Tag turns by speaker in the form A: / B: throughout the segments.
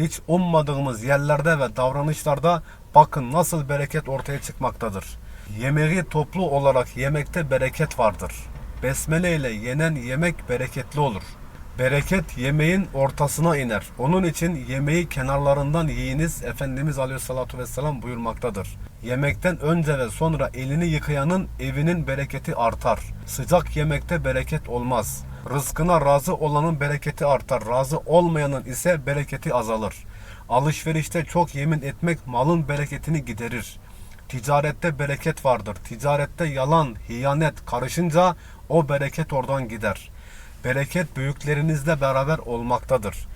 A: hiç ummadığımız yerlerde ve davranışlarda bakın nasıl bereket ortaya çıkmaktadır. Yemeği toplu olarak yemekte bereket vardır. Besmele ile yenen yemek bereketli olur. Bereket yemeğin ortasına iner. Onun için yemeği kenarlarından yiyiniz. Efendimiz Aleyhisselatü Vesselam buyurmaktadır. Yemekten önce ve sonra elini yıkayanın evinin bereketi artar. Sıcak yemekte bereket olmaz. Rızkına razı olanın bereketi artar. Razı olmayanın ise bereketi azalır. Alışverişte çok yemin etmek malın bereketini giderir. Ticarette bereket vardır. Ticarette yalan, hiyanet karışınca o bereket oradan gider. Bereket büyüklerinizle beraber olmaktadır.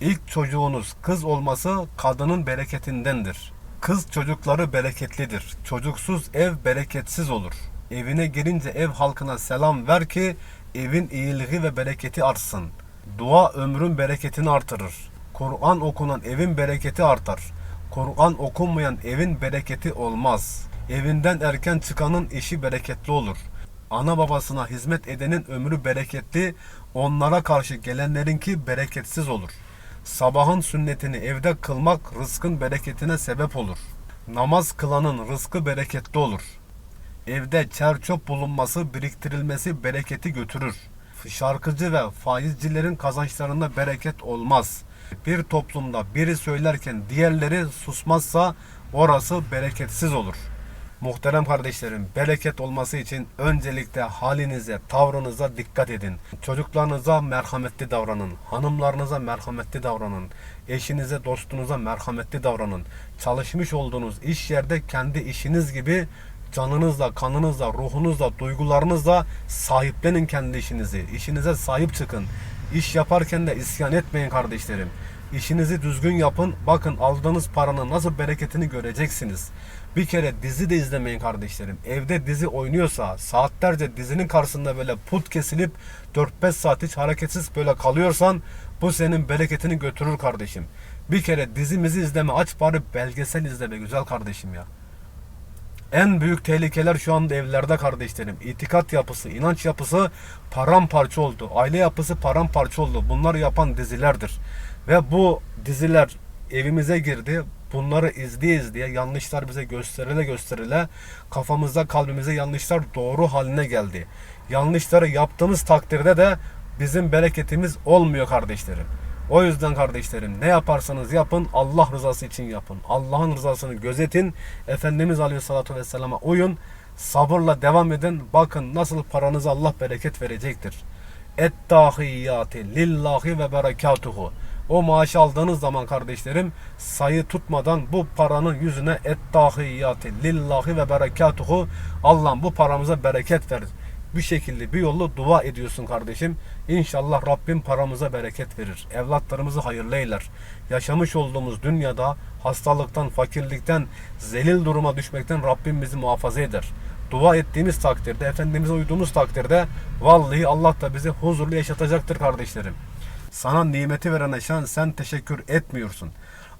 A: İlk çocuğunuz kız olması kadının bereketindendir. Kız çocukları bereketlidir. Çocuksuz ev bereketsiz olur. Evine girince ev halkına selam ver ki evin iyiliği ve bereketi artsın. Dua ömrün bereketini artırır. Kur'an okunan evin bereketi artar. Kur'an okunmayan evin bereketi olmaz. Evinden erken çıkanın işi bereketli olur. Ana babasına hizmet edenin ömrü bereketli, onlara karşı gelenlerinki bereketsiz olur. Sabahın sünnetini evde kılmak rızkın bereketine sebep olur. Namaz kılanın rızkı bereketli olur. Evde çer çöp bulunması, biriktirilmesi bereketi götürür. Şarkıcı ve faizcilerin kazançlarında bereket olmaz. Bir toplumda biri söylerken diğerleri susmazsa orası bereketsiz olur. Muhterem kardeşlerim, bereket olması için öncelikle halinize, tavrınıza dikkat edin. Çocuklarınıza merhametli davranın. Hanımlarınıza merhametli davranın. Eşinize, dostunuza merhametli davranın. Çalışmış olduğunuz iş yerde kendi işiniz gibi canınızla, kanınızla, ruhunuzla, duygularınızla sahiplenin kendi işinizi. İşinize sahip çıkın. İş yaparken de isyan etmeyin kardeşlerim. İşinizi düzgün yapın. Bakın aldığınız paranın nasıl bereketini göreceksiniz. Bir kere dizi de izlemeyin kardeşlerim. Evde dizi oynuyorsa saatlerce dizinin karşısında böyle put kesilip 4-5 saat hiç hareketsiz böyle kalıyorsan bu senin bereketini götürür kardeşim. Bir kere dizimizi izleme aç bari belgesel izleme güzel kardeşim ya. En büyük tehlikeler şu anda evlerde kardeşlerim. İtikat yapısı, inanç yapısı paramparça oldu. Aile yapısı paramparça oldu. Bunları yapan dizilerdir. Ve bu diziler evimize girdi. Bunları izleye izleye yanlışlar bize gösterile gösterile kafamızda kalbimize yanlışlar doğru haline geldi. Yanlışları yaptığımız takdirde de bizim bereketimiz olmuyor kardeşlerim. O yüzden kardeşlerim ne yaparsanız yapın Allah rızası için yapın. Allah'ın rızasını gözetin. Efendimiz Aleyhisselatü Vesselam'a uyun. Sabırla devam edin. Bakın nasıl paranıza Allah bereket verecektir. Ettahiyyati lillahi ve berekatuhu. O maaşı aldığınız zaman kardeşlerim sayı tutmadan bu paranın yüzüne ettahiyyati lillahi ve berekatuhu Allah'ım bu paramıza bereket ver. Bir şekilde bir yolu dua ediyorsun kardeşim. İnşallah Rabbim paramıza bereket verir. Evlatlarımızı hayırlı eyler. Yaşamış olduğumuz dünyada hastalıktan, fakirlikten, zelil duruma düşmekten Rabbim bizi muhafaza eder. Dua ettiğimiz takdirde, Efendimiz'e uyduğumuz takdirde vallahi Allah da bizi huzurlu yaşatacaktır kardeşlerim. Sana nimeti verene sen, sen teşekkür etmiyorsun.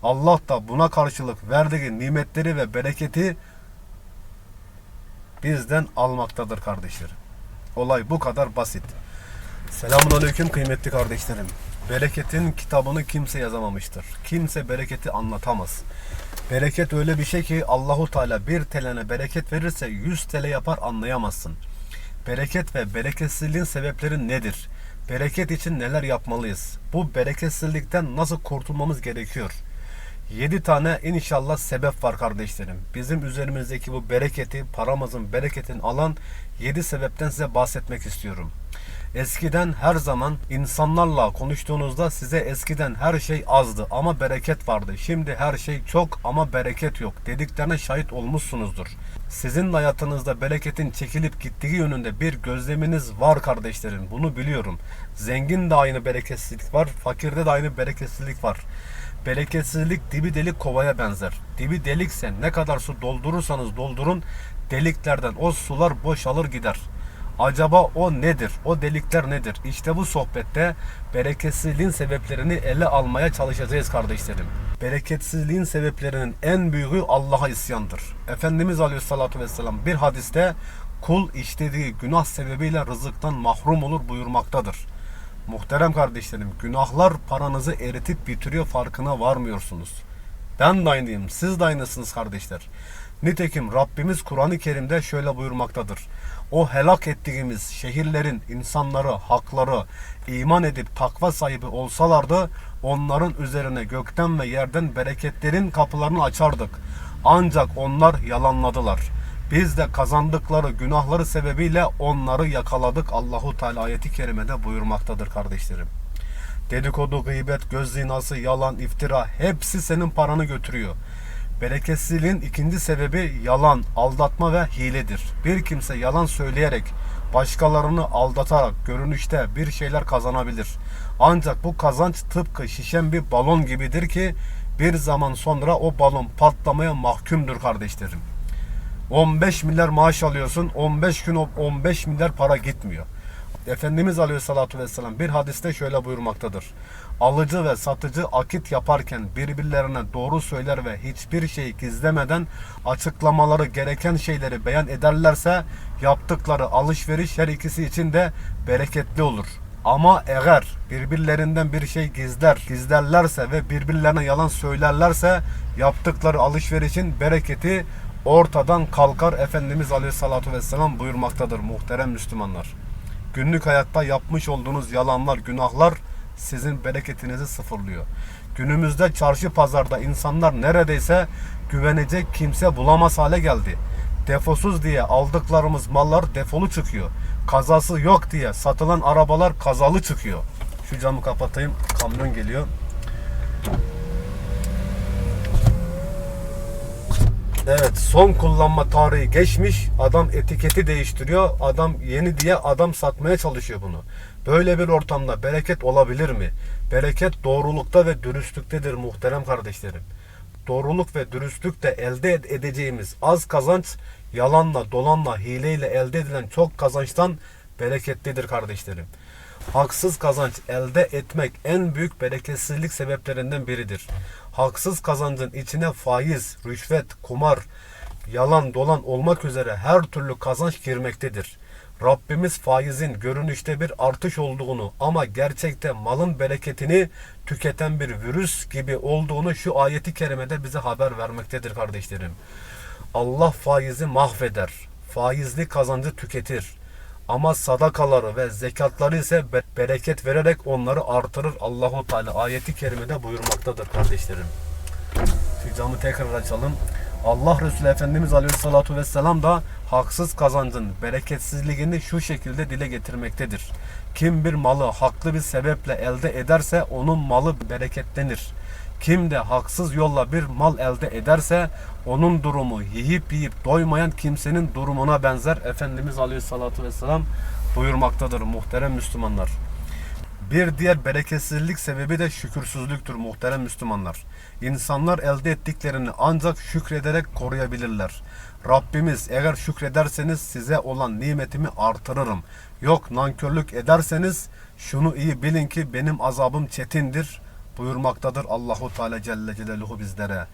A: Allah da buna karşılık verdiği nimetleri ve bereketi bizden almaktadır kardeşlerim. Olay bu kadar basit. Selamun aleyküm kıymetli kardeşlerim. Bereketin kitabını kimse yazamamıştır. Kimse bereketi anlatamaz. Bereket öyle bir şey ki Allahu Teala bir telene bereket verirse 100 tele yapar anlayamazsın. Bereket ve bereketsizliğin sebepleri nedir? Bereket için neler yapmalıyız? Bu bereketsizlikten nasıl kurtulmamız gerekiyor? 7 tane inşallah sebep var kardeşlerim. Bizim üzerimizdeki bu bereketi, paramızın bereketini alan 7 sebepten size bahsetmek istiyorum. Eskiden her zaman insanlarla konuştuğunuzda size eskiden her şey azdı ama bereket vardı. Şimdi her şey çok ama bereket yok dediklerine şahit olmuşsunuzdur. Sizin hayatınızda bereketin çekilip gittiği yönünde bir gözleminiz var kardeşlerim. Bunu biliyorum. Zengin de aynı bereketsizlik var, fakirde de aynı bereketsizlik var. Bereketsizlik dibi delik kovaya benzer. Dibi delikse ne kadar su doldurursanız doldurun deliklerden o sular boşalır gider. Acaba o nedir? O delikler nedir? İşte bu sohbette bereketsizliğin sebeplerini ele almaya çalışacağız kardeşlerim. Bereketsizliğin sebeplerinin en büyüğü Allah'a isyandır. Efendimiz Aleyhisselatü Vesselam bir hadiste kul işlediği günah sebebiyle rızıktan mahrum olur buyurmaktadır. Muhterem kardeşlerim, günahlar paranızı eritip bitiriyor farkına varmıyorsunuz. Ben de aynıyım, siz de aynısınız kardeşler. Nitekim Rabbimiz Kur'an-ı Kerim'de şöyle buyurmaktadır. O helak ettiğimiz şehirlerin insanları, hakları iman edip takva sahibi olsalardı onların üzerine gökten ve yerden bereketlerin kapılarını açardık. Ancak onlar yalanladılar. Biz de kazandıkları günahları sebebiyle onları yakaladık. Allahu Teala ayeti kerimede buyurmaktadır kardeşlerim. Dedikodu, gıybet, göz zinası, yalan, iftira hepsi senin paranı götürüyor. Bereketsizliğin ikinci sebebi yalan, aldatma ve hiledir. Bir kimse yalan söyleyerek, başkalarını aldatarak görünüşte bir şeyler kazanabilir. Ancak bu kazanç tıpkı şişen bir balon gibidir ki bir zaman sonra o balon patlamaya mahkumdur kardeşlerim. 15 milyar maaş alıyorsun, 15 gün o 15 milyar para gitmiyor. Efendimiz Aleyhisselatü Vesselam bir hadiste şöyle buyurmaktadır. Alıcı ve satıcı akit yaparken birbirlerine doğru söyler ve hiçbir şeyi gizlemeden açıklamaları gereken şeyleri beyan ederlerse yaptıkları alışveriş her ikisi için de bereketli olur. Ama eğer birbirlerinden bir şey gizler, gizlerlerse ve birbirlerine yalan söylerlerse yaptıkları alışverişin bereketi ortadan kalkar. Efendimiz Aleyhisselatü Vesselam buyurmaktadır muhterem Müslümanlar. Günlük hayatta yapmış olduğunuz yalanlar, günahlar sizin bereketinizi sıfırlıyor. Günümüzde çarşı pazarda insanlar neredeyse güvenecek kimse bulamaz hale geldi. Defosuz diye aldıklarımız mallar defolu çıkıyor. Kazası yok diye satılan arabalar kazalı çıkıyor. Şu camı kapatayım. Kamyon geliyor. Evet son kullanma tarihi geçmiş. Adam etiketi değiştiriyor. Adam yeni diye adam satmaya çalışıyor bunu. Böyle bir ortamda bereket olabilir mi? Bereket doğrulukta ve dürüstlüktedir muhterem kardeşlerim. Doğruluk ve dürüstlükte elde ed- edeceğimiz az kazanç yalanla, dolanla, hileyle elde edilen çok kazançtan bereketlidir kardeşlerim. Haksız kazanç elde etmek en büyük bereketsizlik sebeplerinden biridir. Haksız kazancın içine faiz, rüşvet, kumar, yalan, dolan olmak üzere her türlü kazanç girmektedir. Rabbimiz faizin görünüşte bir artış olduğunu ama gerçekte malın bereketini tüketen bir virüs gibi olduğunu şu ayeti kerimede bize haber vermektedir kardeşlerim. Allah faizi mahveder. Faizli kazancı tüketir. Ama sadakaları ve zekatları ise be- bereket vererek onları artırır. Allahu Teala ayeti kerimede buyurmaktadır kardeşlerim. Şu tekrar açalım. Allah Resulü Efendimiz Aleyhissalatu Vesselam da haksız kazancın bereketsizliğini şu şekilde dile getirmektedir. Kim bir malı haklı bir sebeple elde ederse onun malı bereketlenir. Kim de haksız yolla bir mal elde ederse onun durumu yiyip yiyip doymayan kimsenin durumuna benzer. Efendimiz Aleyhissalatu Vesselam buyurmaktadır muhterem Müslümanlar. Bir diğer bereketsizlik sebebi de şükürsüzlüktür muhterem Müslümanlar. İnsanlar elde ettiklerini ancak şükrederek koruyabilirler. Rabbimiz eğer şükrederseniz size olan nimetimi artırırım. Yok nankörlük ederseniz şunu iyi bilin ki benim azabım çetindir buyurmaktadır Allahu Teala Celle Celaluhu bizlere.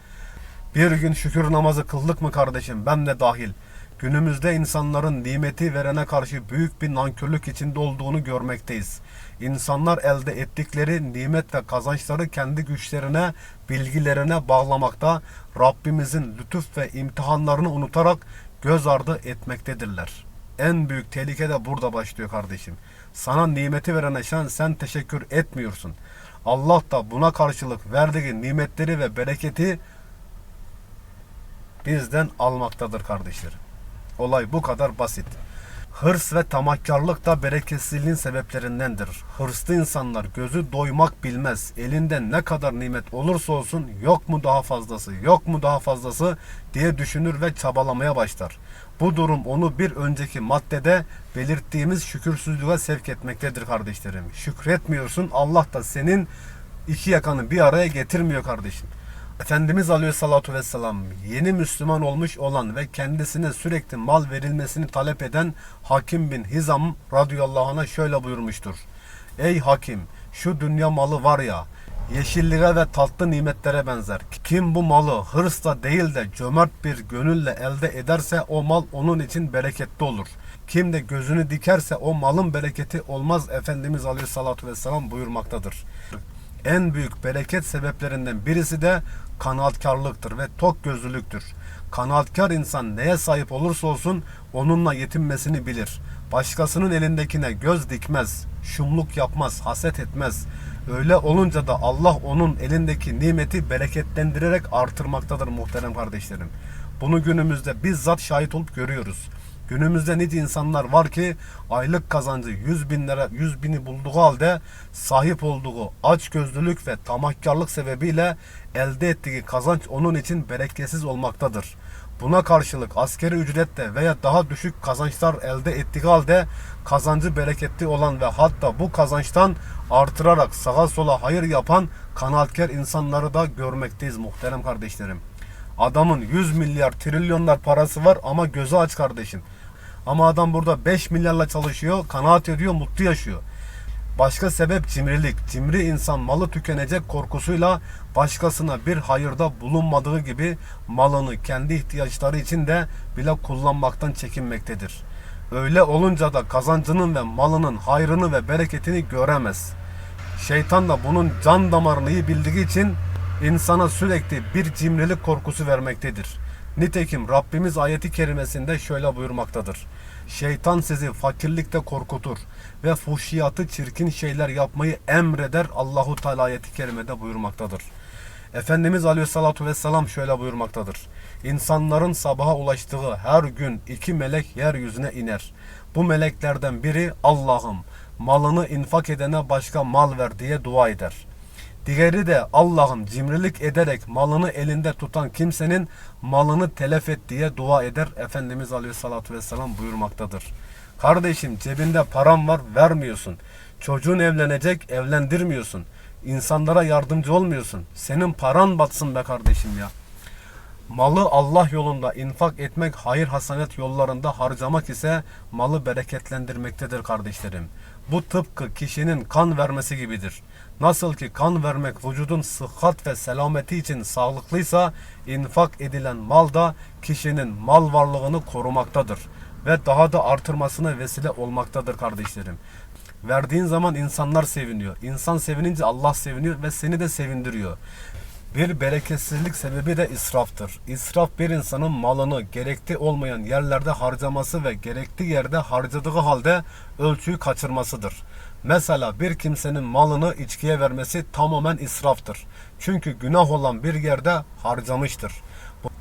A: Bir gün şükür namazı kıldık mı kardeşim ben de dahil. Günümüzde insanların nimeti verene karşı büyük bir nankörlük içinde olduğunu görmekteyiz. İnsanlar elde ettikleri nimet ve kazançları kendi güçlerine, bilgilerine bağlamakta, Rabbimizin lütuf ve imtihanlarını unutarak göz ardı etmektedirler. En büyük tehlike de burada başlıyor kardeşim. Sana nimeti verene sen, sen teşekkür etmiyorsun. Allah da buna karşılık verdiği nimetleri ve bereketi bizden almaktadır kardeşlerim. Olay bu kadar basit. Hırs ve tamahkarlık da bereketsizliğin sebeplerindendir. Hırslı insanlar gözü doymak bilmez. Elinden ne kadar nimet olursa olsun yok mu daha fazlası, yok mu daha fazlası diye düşünür ve çabalamaya başlar. Bu durum onu bir önceki maddede belirttiğimiz şükürsüzlüğe sevk etmektedir kardeşlerim. Şükretmiyorsun Allah da senin iki yakanı bir araya getirmiyor kardeşim. Efendimiz Aleyhissalatu Vesselam yeni Müslüman olmuş olan ve kendisine sürekli mal verilmesini talep eden Hakim bin Hizam radıyallahu anh'a şöyle buyurmuştur. Ey Hakim şu dünya malı var ya yeşilliğe ve tatlı nimetlere benzer. Kim bu malı hırsla değil de cömert bir gönülle elde ederse o mal onun için bereketli olur. Kim de gözünü dikerse o malın bereketi olmaz Efendimiz Aleyhisselatü Vesselam buyurmaktadır. En büyük bereket sebeplerinden birisi de kanaatkarlıktır ve tok gözlülüktür. Kanaatkar insan neye sahip olursa olsun onunla yetinmesini bilir. Başkasının elindekine göz dikmez, şumluk yapmaz, haset etmez. Öyle olunca da Allah onun elindeki nimeti bereketlendirerek artırmaktadır muhterem kardeşlerim. Bunu günümüzde bizzat şahit olup görüyoruz. Günümüzde nice insanlar var ki aylık kazancı 100 bin lira 100 bini bulduğu halde sahip olduğu açgözlülük ve tamahkarlık sebebiyle elde ettiği kazanç onun için bereketsiz olmaktadır. Buna karşılık askeri ücrette veya daha düşük kazançlar elde ettiği halde kazancı bereketli olan ve hatta bu kazançtan artırarak sağa sola hayır yapan kanaatkar insanları da görmekteyiz muhterem kardeşlerim. Adamın 100 milyar trilyonlar parası var ama gözü aç kardeşim. Ama adam burada 5 milyarla çalışıyor, kanaat ediyor, mutlu yaşıyor. Başka sebep cimrilik. Cimri insan malı tükenecek korkusuyla başkasına bir hayırda bulunmadığı gibi malını kendi ihtiyaçları için de bile kullanmaktan çekinmektedir. Öyle olunca da kazancının ve malının hayrını ve bereketini göremez. Şeytan da bunun can damarını bildiği için insana sürekli bir cimrilik korkusu vermektedir. Nitekim Rabbimiz ayeti kerimesinde şöyle buyurmaktadır. Şeytan sizi fakirlikte korkutur ve fuhşiyatı çirkin şeyler yapmayı emreder Allahu Teala ayeti kerimede buyurmaktadır. Efendimiz Aleyhissalatu Vesselam şöyle buyurmaktadır. İnsanların sabaha ulaştığı her gün iki melek yeryüzüne iner. Bu meleklerden biri Allah'ım malını infak edene başka mal ver diye dua eder. Diğeri de Allah'ım cimrilik ederek malını elinde tutan kimsenin malını telef et diye dua eder. Efendimiz Aleyhisselatü Vesselam buyurmaktadır. Kardeşim cebinde param var vermiyorsun. Çocuğun evlenecek evlendirmiyorsun. İnsanlara yardımcı olmuyorsun. Senin paran batsın be kardeşim ya. Malı Allah yolunda infak etmek, hayır hasanet yollarında harcamak ise malı bereketlendirmektedir kardeşlerim. Bu tıpkı kişinin kan vermesi gibidir. Nasıl ki kan vermek vücudun sıhhat ve selameti için sağlıklıysa, infak edilen mal da kişinin mal varlığını korumaktadır ve daha da artırmasına vesile olmaktadır kardeşlerim. Verdiğin zaman insanlar seviniyor. İnsan sevinince Allah seviniyor ve seni de sevindiriyor. Bir bereketsizlik sebebi de israftır. İsraf bir insanın malını gerekli olmayan yerlerde harcaması ve gerekli yerde harcadığı halde ölçüyü kaçırmasıdır. Mesela bir kimsenin malını içkiye vermesi tamamen israftır. Çünkü günah olan bir yerde harcamıştır.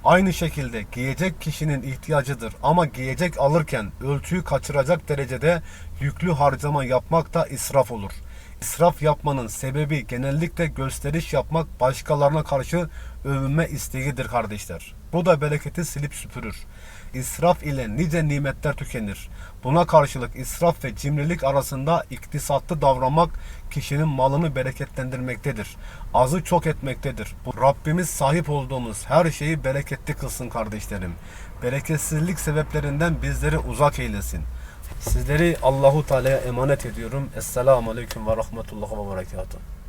A: Aynı şekilde giyecek kişinin ihtiyacıdır ama giyecek alırken ölçüyü kaçıracak derecede yüklü harcama yapmak da israf olur. İsraf yapmanın sebebi genellikle gösteriş yapmak, başkalarına karşı övünme isteğidir kardeşler. Bu da bereketi silip süpürür. İsraf ile nice nimetler tükenir. Buna karşılık israf ve cimrilik arasında iktisatlı davranmak kişinin malını bereketlendirmektedir. Azı çok etmektedir. Bu Rabbimiz sahip olduğumuz her şeyi bereketli kılsın kardeşlerim. Bereketsizlik sebeplerinden bizleri uzak eylesin. Sizleri Allahu Teala'ya emanet ediyorum. Esselamu Aleyküm ve Rahmetullah ve Berekatuhu.